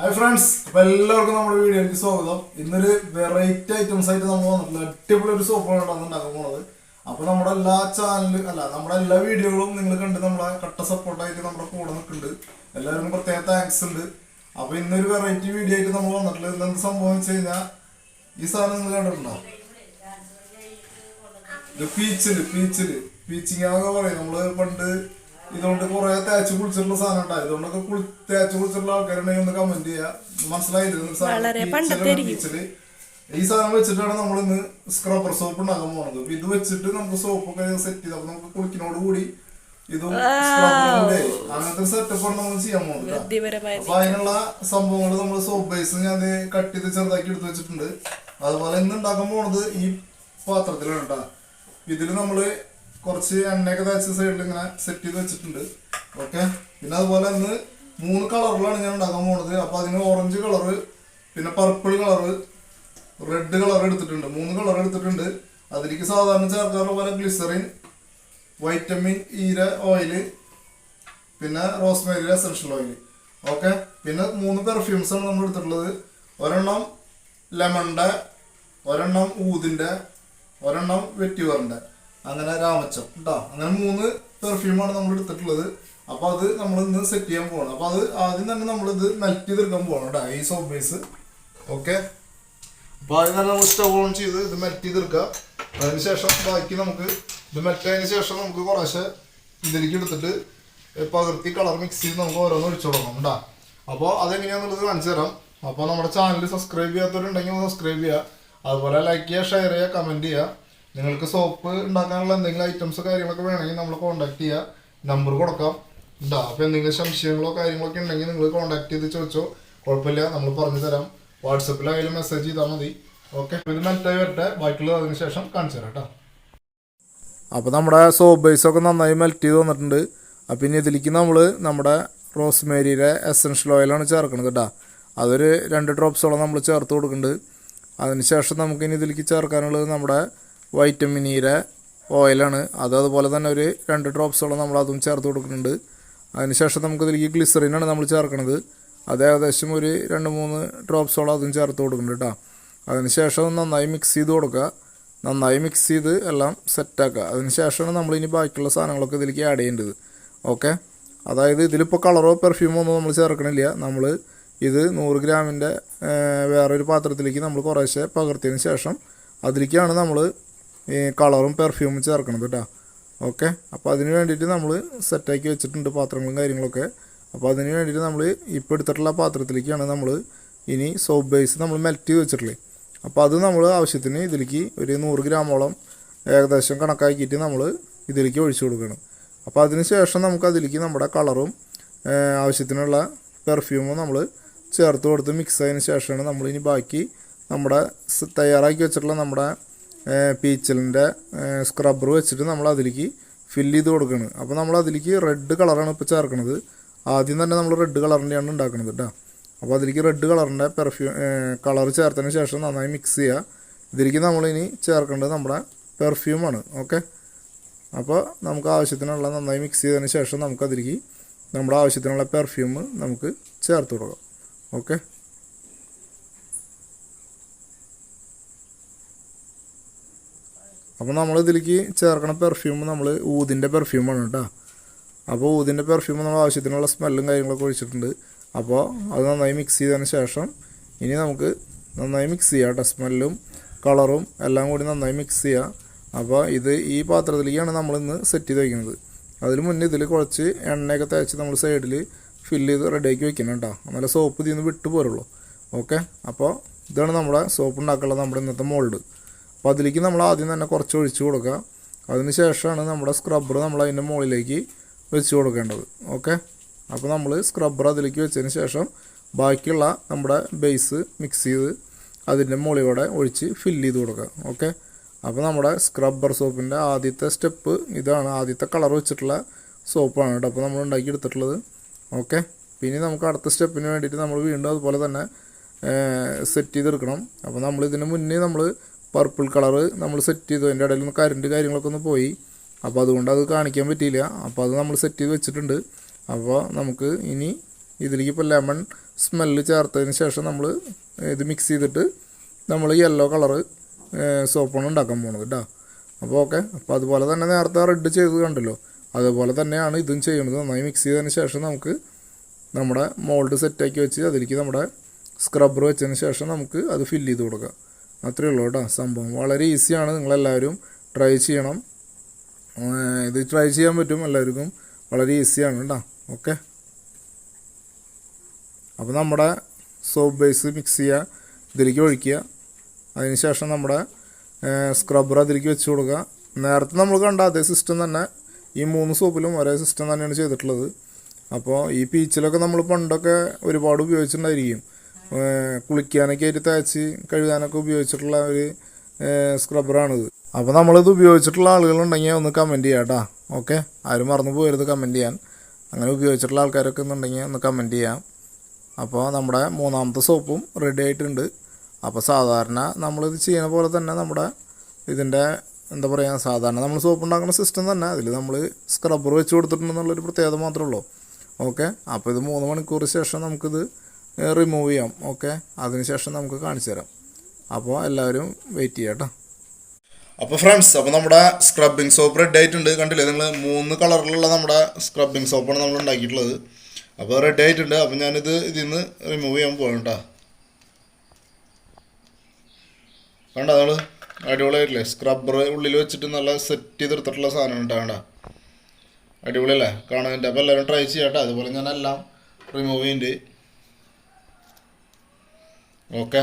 Hi friends എല്ലാവർക്കും നമ്മുടെ വീഡിയോയിലേക്ക് സ്വാഗതം. ഇന്നൊരു വെറൈറ്റി ഐറ്റംസ് ആയിട്ട് നമ്മൾ വന്നിട്ടുള്ള അടിപൊളി ഒരു സോപ്പാണ് ഉണ്ടാക്കാൻ പോണത്. അപ്പൊ നമ്മുടെ എല്ലാ ചാനലും അല്ല നമ്മുടെ എല്ലാ വീഡിയോകളും നിങ്ങൾ കണ്ട് നമ്മളെ കട്ട സപ്പോർട്ടായിട്ട് നമ്മുടെ കൂടെ നിൽക്കുന്നുണ്ട്. എല്ലാവർക്കും പ്രത്യേക താങ്ക്സ് ഉണ്ട്. അപ്പൊ ഇന്നൊരു വെറൈറ്റി വീഡിയോ ആയിട്ട് നമ്മൾ വന്നിട്ടുള്ളത് ഇന്ന് എന്ത് സംഭവം വെച്ച് കഴിഞ്ഞാൽ ഈ സാധനം നിങ്ങൾ കണ്ടിട്ടുണ്ടോ? ഇത് പീച്ചിൽ പീച്ചിൽ പീച്ചിങ് ആകെ പറയും. നമ്മൾ പണ്ട് ഇതുകൊണ്ട് കുറെ തേച്ച് കുളിച്ചിട്ടുള്ള സാധനം ഉണ്ടായി. ഇതുകൊണ്ടൊക്കെ കുളി തേച്ച് കുളിച്ചിട്ടുള്ള ആൾക്കാരുണ്ടെങ്കിൽ ഒന്ന് കമന്റ് ചെയ്യാ. മനസ്സിലായില്ലെന്ന് സാധനം? ഈ സാധനം വെച്ചിട്ടാണ് നമ്മൾ ഇന്ന് സ്ക്രബർ സോപ്പ് ഉണ്ടാക്കാൻ പോണത്. അപ്പൊ ഇത് വെച്ചിട്ട് നമുക്ക് സോപ്പ് ഒക്കെ സെറ്റ് ചെയ്ത് അപ്പൊ നമുക്ക് കുളിക്കുന്നോട് കൂടി ഇതും അങ്ങനത്തെ അങ്ങനത്തെ സെറ്റപ്പാണ് നമ്മൾ ചെയ്യാൻ പോകുന്നത് അപ്പൊ അതിനുള്ള സംഭവങ്ങൾ നമ്മൾ സോപ്പ് ബേസ് ഞാൻ കട്ട് ചെയ്ത് ചെറുതാക്കി എടുത്ത് വെച്ചിട്ടുണ്ട്. അതുപോലെ ഇന്ന് ഉണ്ടാക്കാൻ പോണത് ഈ പാത്രത്തിലാണ് കേട്ടോ ഇതിൽ നമ്മൾ കുറച്ച് എണ്ണയൊക്കെ തേച്ച സൈഡിൽ ഇങ്ങനെ സെറ്റ് ചെയ്ത് വെച്ചിട്ടുണ്ട്. ഓക്കെ പിന്നെ അതുപോലെ ഇന്ന് മൂന്ന് കളറിലാണ് ഞാൻ ഉണ്ടാക്കാൻ പോണത്. അപ്പൊ അതിന് ഓറഞ്ച് കളറ് പിന്നെ പർപ്പിൾ കളറ് റെഡ് കളർ എടുത്തിട്ടുണ്ട്. മൂന്ന് കളർ എടുത്തിട്ടുണ്ട്. അതിലേക്ക് സാധാരണ ചേർക്കാറുള്ള പോലെ ഗ്ലിസറിൻ വൈറ്റമിൻ ഈര ഓയിൽ പിന്നെ റോസ്മേരി എസൻഷ്യൽ ഓയിൽ ഓക്കെ പിന്നെ മൂന്ന് പെർഫ്യൂംസ് ആണ് നമ്മൾ എടുത്തിട്ടുള്ളത്. ഒരെണ്ണം ലെമണിന്റെ ഒരെണ്ണം ഊതിന്റെ ഒരെണ്ണം വെറ്റിവറിന്റെ അങ്ങനെ രാമച്ചം കേട്ടോ അങ്ങനെ മൂന്ന് പെർഫ്യൂമാണ് നമ്മൾ എടുത്തിട്ടുള്ളത്. അപ്പൊ അത് നമ്മൾ ഇന്ന് സെറ്റ് ചെയ്യാൻ പോകണം അപ്പൊ അത് ആദ്യം തന്നെ നമ്മൾ ഇത് മെൽറ്റ് ചെയ്തെടുക്കാൻ പോകണം കേട്ടോ ഈ സോപ്പ് ബേസ് ഓക്കെ അപ്പൊ ആദ്യം തന്നെ നമ്മൾ സ്റ്റവ് ഓൺ ചെയ്ത് ഇത് മെൽറ്റ് ചെയ്തെടുക്കുക. അതിനുശേഷം ബാക്കി നമുക്ക് ഇത് മെൽറ്റ് ആയതിനു ശേഷം നമുക്ക് കുറേശ്ശെ ഇതിലേക്ക് എടുത്തിട്ട് പകർത്തി കളർ മിക്സ് ചെയ്ത് നമുക്ക് ഓരോന്ന് ഒഴിച്ചു കൊടുക്കണം കേട്ടോ അപ്പോൾ അതെങ്ങനെയാണെന്നുള്ളത് കാണിച്ചു തരാം. അപ്പോൾ നമ്മുടെ ചാനൽ സബ്സ്ക്രൈബ് ചെയ്യാത്തവരുണ്ടെങ്കിൽ സബ്സ്ക്രൈബ് ചെയ്യുക. അതുപോലെ ലൈക്ക് ചെയ്യുക ഷെയർ ചെയ്യുക കമന്റ് ചെയ്യുക. നിങ്ങൾക്ക് സോപ്പ് ഉണ്ടാക്കാനുള്ള എന്തെങ്കിലും ഐറ്റംസ് കാര്യങ്ങളൊക്കെ വേണമെങ്കിൽ നമ്മൾ കോൺടാക്ട് ചെയ്യുക നമ്പർ കൊടുക്കാം. ഉണ്ടാ അപ്പോൾ എന്തെങ്കിലും സംശയങ്ങളോ കാര്യങ്ങളൊക്കെ ഉണ്ടെങ്കിൽ നിങ്ങൾ കോൺടാക്ട് ചെയ്ത് ചോദിച്ചോ. കുഴപ്പമില്ല നമ്മൾ പറഞ്ഞു തരാം. വാട്സപ്പിലായാലും മെസ്സേജ് ചെയ്താൽ മതി. ഓക്കെ ഇത് മെൽറ്റായി വരട്ടെ. ബാക്കിയുള്ളത് അതിന് ശേഷം കാണിച്ചു തരാം കേട്ടോ. അപ്പോൾ നമ്മുടെ സോപ്പ് ബേസൊക്കെ നന്നായി മെൽറ്റ് ചെയ്ത് വന്നിട്ടുണ്ട്. അപ്പം ഇനി ഇതിലേക്ക് നമ്മൾ നമ്മുടെ റോസ്മേരിയുടെ എസൻഷ്യൽ ഓയിലാണ് ചേർക്കുന്നത് കേട്ടോ. അതൊരു രണ്ട് ഡ്രോപ്സോളം നമ്മൾ ചേർത്ത് കൊടുക്കുന്നുണ്ട്. അതിനുശേഷം നമുക്ക് ഇനി ഇതിലേക്ക് ചേർക്കാനുള്ളത് നമ്മുടെ വൈറ്റമിൻ ഈര ഓയിലാണ്. അത് അതുപോലെ തന്നെ ഒരു രണ്ട് ഡ്രോപ്സോളം നമ്മൾ അതും ചേർത്ത് കൊടുക്കുന്നുണ്ട്. അതിനുശേഷം നമുക്ക് ഇതിലേക്ക് ഗ്ലിസറിനാണ് നമ്മൾ ചേർക്കുന്നത് അത് ഏകദേശം ഒരു രണ്ട് മൂന്ന് ഡ്രോപ്സോളം അതും ചേർത്ത് കൊടുക്കുന്നുണ്ട് കേട്ടോ. അതിനുശേഷം നന്നായി മിക്സ് ചെയ്ത് കൊടുക്കുക. നന്നായി മിക്സ് ചെയ്ത് എല്ലാം സെറ്റാക്കുക അതിനുശേഷമാണ് നമ്മളിനി ബാക്കിയുള്ള സാധനങ്ങളൊക്കെ ഇതിലേക്ക് ആഡ് ചെയ്യേണ്ടത്. ഓക്കെ അതായത് ഇതിലിപ്പോൾ കളറോ പെർഫ്യൂമോ ഒന്നും നമ്മൾ ചേർക്കണില്ല. നമ്മൾ ഇത് നൂറ് ഗ്രാമിന്റെ വേറൊരു പാത്രത്തിലേക്ക് നമ്മൾ കുറേശ്ശെ പകർത്തിയതിന് ശേഷം അതിലേക്കാണ് നമ്മൾ കളറും പെർഫ്യൂമും ചേർക്കണത് കേട്ടോ ഓക്കെ അപ്പോൾ അതിന് വേണ്ടിയിട്ട് നമ്മൾ സെറ്റാക്കി വെച്ചിട്ടുണ്ട് പാത്രങ്ങളും കാര്യങ്ങളൊക്കെ. അപ്പോൾ അതിന് വേണ്ടിയിട്ട് നമ്മൾ ഇപ്പോൾ എടുത്തിട്ടുള്ള പാത്രത്തിലേക്കാണ് നമ്മൾ ഇനി സോപ്പ് ബേസ് നമ്മൾ മെൽറ്റ് ചെയ്ത് വെച്ചിട്ടുള്ളത് അപ്പോൾ അത് നമ്മൾ ആവശ്യത്തിന് ഇതിലേക്ക് ഒരു നൂറ് ഗ്രാമോളം ഏകദേശം കണക്കാക്കിയിട്ട് നമ്മൾ ഇതിലേക്ക് ഒഴിച്ചു കൊടുക്കണം. അപ്പോൾ അതിന് ശേഷം നമുക്ക് അതിലേക്ക് നമ്മുടെ കളറും ആവശ്യത്തിനുള്ള പെർഫ്യൂമും നമ്മൾ ചേർത്ത് കൊടുത്ത് മിക്സ് ആയതിന് ശേഷമാണ് നമ്മൾ ഇനി ബാക്കി നമ്മുടെ തയ്യാറാക്കി വെച്ചിട്ടുള്ള നമ്മുടെ പീച്ചലിന്റെ സ്ക്രബ്ബർ വെച്ചിട്ട് നമ്മൾ അതിലേക്ക് ഫില്ല് ചെയ്ത് കൊടുക്കുകയാണ് അപ്പോൾ നമ്മൾ അതിലേക്ക് റെഡ് കളറാണ് ഇപ്പോൾ ചേർക്കുന്നത് ആദ്യം തന്നെ നമ്മൾ റെഡ് കളറിന്റെയാണ് ഉണ്ടാക്കുന്നത് കേട്ടോ അപ്പോൾ അതിലേക്ക് റെഡ് കളറിന്റെ പെർഫ്യൂം കളർ ചേർത്തതിന് ശേഷം നന്നായി മിക്സ് ചെയ്യുക ഇതിലേക്ക് നമ്മളിനി ചേർക്കേണ്ടത് നമ്മുടെ പെർഫ്യൂമാണ് ഓക്കെ? അപ്പോൾ നമുക്ക് ആവശ്യത്തിനുള്ള നന്നായി മിക്സ് ചെയ്തതിന് ശേഷം നമുക്കതിലേക്ക് നമ്മുടെ ആവശ്യത്തിനുള്ള പെർഫ്യൂം നമുക്ക് ചേർത്ത് കൊടുക്കാം. ഓക്കെ? അപ്പോൾ നമ്മൾ ഇതിലേക്ക് ചേർക്കണ പെർഫ്യൂം നമ്മൾ ഊതിന്റെ പെർഫ്യൂമാണ് കേട്ടോ. അപ്പോൾ ഊതിന്റെ പെർഫ്യൂം നമ്മൾ ആവശ്യത്തിനുള്ള സ്മെല്ലും കാര്യങ്ങളൊക്കെ ഒഴിച്ചിട്ടുണ്ട്. അപ്പോൾ അത് നന്നായി മിക്സ് ചെയ്തതിന് ശേഷം ഇനി നമുക്ക് നന്നായി മിക്സ് ചെയ്യാം കേട്ടോ സ്മെല്ലും കളറും എല്ലാം കൂടി നന്നായി മിക്സ് ചെയ്യുക അപ്പോൾ ഇത് ഈ പാത്രത്തിലേക്കാണ് നമ്മളിന്ന് സെറ്റ് ചെയ്ത് വയ്ക്കുന്നത് അതിന് മുന്നേ ഇതിൽ കുറച്ച് എണ്ണയൊക്കെ തേച്ച് നമ്മൾ സൈഡിൽ ഫില്ല് ചെയ്ത് റെഡിയാക്കി വെക്കണം കേട്ടോ. എന്നാലേ സോപ്പ് ഇതിൽ നിന്ന് വിട്ടു പോരുള്ളൂ. ഓക്കെ അപ്പോൾ ഇതാണ് നമ്മുടെ സോപ്പ് ഉണ്ടാക്കാനുള്ള നമ്മുടെ ഇന്നത്തെ മോൾഡ് അപ്പോൾ അതിലേക്ക് നമ്മൾ ആദ്യം തന്നെ കുറച്ച് ഒഴിച്ച് കൊടുക്കുക. അതിന് ശേഷമാണ് നമ്മുടെ സ്ക്രബ്ബർ നമ്മൾ അതിന്റെ മുകളിലേക്ക് വെച്ച് കൊടുക്കേണ്ടത്. ഓക്കെ അപ്പോൾ നമ്മൾ സ്ക്രബ്ബർ അതിലേക്ക് വെച്ചതിന് ശേഷം ബാക്കിയുള്ള നമ്മുടെ ബേസ് മിക്സ് ചെയ്ത് അതിന്റെ മുകളിലൂടെ ഒഴിച്ച് ഫില്ല് ചെയ്ത് കൊടുക്കുക. ഓക്കെ അപ്പോൾ നമ്മുടെ സ്ക്രബ്ബർ സോപ്പിന്റെ ആദ്യത്തെ സ്റ്റെപ്പ് ഇതാണ്. ആദ്യത്തെ കളർ വെച്ചിട്ടുള്ള സോപ്പാണ് കേട്ടോ. അപ്പോൾ നമ്മൾ ഉണ്ടാക്കി എടുത്തിട്ടുള്ളത്. ഓക്കെ പിന്നെ നമുക്ക് അടുത്ത സ്റ്റെപ്പിന് വേണ്ടിയിട്ട് നമ്മൾ വീണ്ടും അതുപോലെ തന്നെ സെറ്റ് ചെയ്തെടുക്കണം. അപ്പോൾ നമ്മൾ ഇതിന് മുന്നേ നമ്മൾ പർപ്പിൾ കളറ് നമ്മൾ സെറ്റ് ചെയ്തു. അതിന്റെ ഇടയിൽ നിന്ന് കറണ്ട് കാര്യങ്ങളൊക്കെ ഒന്ന് പോയി. അപ്പോൾ അതുകൊണ്ട് അത് കാണിക്കാൻ പറ്റിയില്ല. അപ്പോൾ അത് നമ്മൾ സെറ്റ് ചെയ്ത് വെച്ചിട്ടുണ്ട്. അപ്പോൾ നമുക്ക് ഇനി ഇതിലേക്ക് ഇപ്പോൾ ലെമൺ സ്മെല്ല് ചേർത്തതിന് ശേഷം നമ്മൾ ഇത് മിക്സ് ചെയ്തിട്ട് നമ്മൾ യെല്ലോ കളറ് സോപ്പാണ് ഉണ്ടാക്കാൻ പോണത് കേട്ടോ അപ്പോൾ ഓക്കെ. അപ്പോൾ അതുപോലെ തന്നെ നേരത്തെ റെഡ് ചെയ്ത് കണ്ടല്ലോ. അതുപോലെ തന്നെയാണ് ഇതും ചെയ്യുന്നത്. നന്നായി മിക്സ് ചെയ്തതിന് ശേഷം നമുക്ക് നമ്മുടെ മോൾഡ് സെറ്റാക്കി വെച്ച് അതിലേക്ക് നമ്മുടെ സ്ക്രബ്ബർ വെച്ചതിന് ശേഷം നമുക്ക് അത് ഫില്ല് ചെയ്ത് കൊടുക്കാം. അത്രയേ ഉള്ളൂ കേട്ടോ സംഭവം. വളരെ ഈസിയാണ് നിങ്ങളെല്ലാവരും ട്രൈ ചെയ്യണം. ഇത് ട്രൈ ചെയ്യാൻ പറ്റും എല്ലാവർക്കും. വളരെ ഈസിയാണ് കേട്ടോ. ഓക്കെ അപ്പോൾ നമ്മുടെ സോപ്പ് ബേസ് മിക്സ് ചെയ്യുക ഇതിലേക്ക് ഒഴിക്കുക. അതിന് ശേഷം നമ്മുടെ സ്ക്രബ്ബർ അതിലേക്ക് വെച്ച് കൊടുക്കുക. നേരത്തെ നമ്മൾ കണ്ട അതേ സിസ്റ്റം തന്നെ. ഈ മൂന്ന് സോപ്പിലും ഒരേ സിസ്റ്റം തന്നെയാണ് ചെയ്തിട്ടുള്ളത്. അപ്പോൾ ഈ പീച്ചിലൊക്കെ നമ്മൾ പണ്ടൊക്കെ ഒരുപാട് ഉപയോഗിച്ചിട്ടുണ്ടായിരിക്കും. കുളിക്കാനൊക്കെ ആയിട്ട് തേച്ച് കഴുകാനൊക്കെ ഉപയോഗിച്ചിട്ടുള്ള ഒരു സ്ക്രബ്ബറാണിത് അപ്പോൾ നമ്മളിത് ഉപയോഗിച്ചിട്ടുള്ള ആളുകളുണ്ടെങ്കിൽ ഒന്ന് കമന്റ് ചെയ്യാം കേട്ടോ ഓക്കെ ആരും മറന്നു പോകരുത് കമന്റ് ചെയ്യാൻ. അങ്ങനെ ഉപയോഗിച്ചിട്ടുള്ള ആൾക്കാരൊക്കെ ഉണ്ടെങ്കിൽ ഒന്ന് കമന്റ് ചെയ്യാം. അപ്പോൾ നമ്മുടെ മൂന്നാമത്തെ സോപ്പും റെഡി ആയിട്ടുണ്ട്. അപ്പോൾ സാധാരണ നമ്മളിത് ചെയ്യുന്ന പോലെ തന്നെ നമ്മുടെ ഇതിന്റെ എന്താ പറയുക സാധാരണ നമ്മൾ സോപ്പ് ഉണ്ടാക്കുന്ന സിസ്റ്റം തന്നെ. അതിൽ നമ്മൾ സ്ക്രബ്ബർ വെച്ച് കൊടുത്തിട്ടുണ്ടെന്നുള്ളൊരു പ്രത്യേകത മാത്രമേ ഉള്ളൂ. ഓക്കെ അപ്പോൾ ഇത് മൂന്ന് മണിക്കൂർ ശേഷം നമുക്കിത് റിമൂവ് ചെയ്യാം. ഓക്കെ അതിനുശേഷം നമുക്ക് കാണിച്ചു തരാം. അപ്പോൾ എല്ലാവരും വെയിറ്റ് ചെയ്യാം കേട്ടോ അപ്പോൾ ഫ്രണ്ട്സ് അപ്പോൾ നമ്മുടെ സ്ക്രബിങ് സോപ്പ് റെഡ് ആയിട്ടുണ്ട് കണ്ടില്ലേ? നിങ്ങൾ മൂന്ന് കളറിലുള്ള നമ്മുടെ സ്ക്രബിങ് സോപ്പാണ് നമ്മൾ ഉണ്ടാക്കിയിട്ടുള്ളത്. അപ്പോൾ റെഡ് ആയിട്ടുണ്ട് അപ്പോൾ ഞാനിത് ഇതിൽ നിന്ന് റിമൂവ് ചെയ്യാൻ പോകണം കേട്ടോ കണ്ടോ നമ്മൾ അടിപൊളിയായിട്ടില്ലേ? സ്ക്രബ്ബർ ഉള്ളിൽ വെച്ചിട്ട് നല്ല സെറ്റ് ചെയ്തെടുത്തിട്ടുള്ള സാധനം കേട്ടോ ഉണ്ടാകണ്ട അടിപൊളിയല്ലേ? കാണാൻ അപ്പോൾ എല്ലാവരും ട്രൈ ചെയ്യാം കേട്ടോ അതുപോലെ ഞാൻ എല്ലാം റിമൂവ് ചെയ്യുന്നുണ്ട്. ഓക്കെ.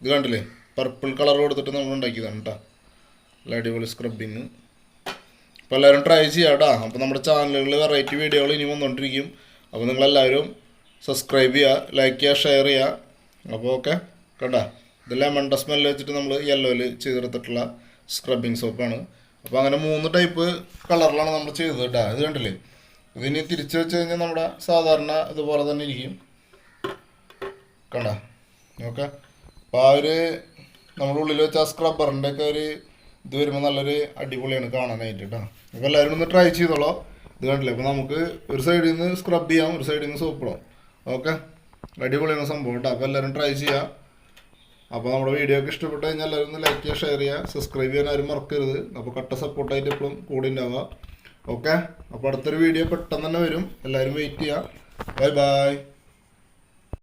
ഇത് കണ്ടില്ലേ? പർപ്പിൾ കളർ കൊടുത്തിട്ട് നമ്മൾ ഉണ്ടാക്കിയതാണ് കേട്ടോ നല്ല അടിപൊളി സ്ക്രബിങ് അപ്പോൾ എല്ലാവരും ട്രൈ ചെയ്യാം കേട്ടോ അപ്പോൾ നമ്മുടെ ചാനലുകളിൽ വെറൈറ്റി വീഡിയോകൾ ഇനി വന്നുകൊണ്ടിരിക്കും അപ്പോൾ നിങ്ങളെല്ലാവരും സബ്സ്ക്രൈബ് ചെയ്യുക ലൈക്ക് ചെയ്യുക ഷെയർ ചെയ്യുക അപ്പോൾ ഓക്കെ. കണ്ടോ? ഇത് ലെമണ്ട സ്മെല്ല് വെച്ചിട്ട് നമ്മൾ യെല്ലോയിൽ ചെയ്തെടുത്തിട്ടുള്ള സ്ക്രബിങ് സോപ്പാണ് അപ്പോൾ അങ്ങനെ മൂന്ന് ടൈപ്പ് കളറിലാണ് നമ്മൾ ചെയ്തത് കേട്ടോ ഇത് കണ്ടില്ലേ? ഇതിനി തിരിച്ചു വെച്ച് കഴിഞ്ഞാൽ നമ്മുടെ സാധാരണ ഇതുപോലെ തന്നെ ഇരിക്കും. കണ്ട? ഓക്കെ. അപ്പോൾ ആ ഒരു നമ്മുടെ ഉള്ളിൽ വെച്ച ആ സ്ക്രബ്ബറിന്റെ ഒക്കെ ഒരു ഇത് വരുമ്പോൾ നല്ലൊരു അടിപൊളിയാണ് കാണാനായിട്ട് കേട്ടോ അപ്പോൾ എല്ലാവരും ഒന്ന് ട്രൈ ചെയ്തോളൂ. ഇത് കണ്ടില്ലേ? അപ്പോൾ നമുക്ക് ഒരു സൈഡിൽ നിന്ന് സ്ക്രബ് ചെയ്യാം ഒരു സൈഡിൽ നിന്ന് സോപ്പ് ഇടാം. ഓക്കെ? അടിപൊളിയാണ് സംഭവം കേട്ടോ അപ്പോൾ എല്ലാവരും ട്രൈ ചെയ്യാം. അപ്പോൾ നമ്മുടെ വീഡിയോ ഒക്കെ ഇഷ്ടപ്പെട്ട് കഴിഞ്ഞാൽ എല്ലാവരും ഒന്ന് ലൈക്ക് ചെയ്യുക ഷെയർ ചെയ്യുക സബ്സ്ക്രൈബ് ചെയ്യാൻ ആരും മറക്കരുത്. അപ്പോൾ കട്ട സപ്പോർട്ടായിട്ട് എപ്പോഴും കൂടെ ഉണ്ടാവുക ഓക്കെ? അപ്പോൾ അടുത്തൊരു വീഡിയോ പെട്ടെന്ന് തന്നെ വരും. എല്ലാവരും വെയിറ്റ് ചെയ്യുക ബൈ ബൈ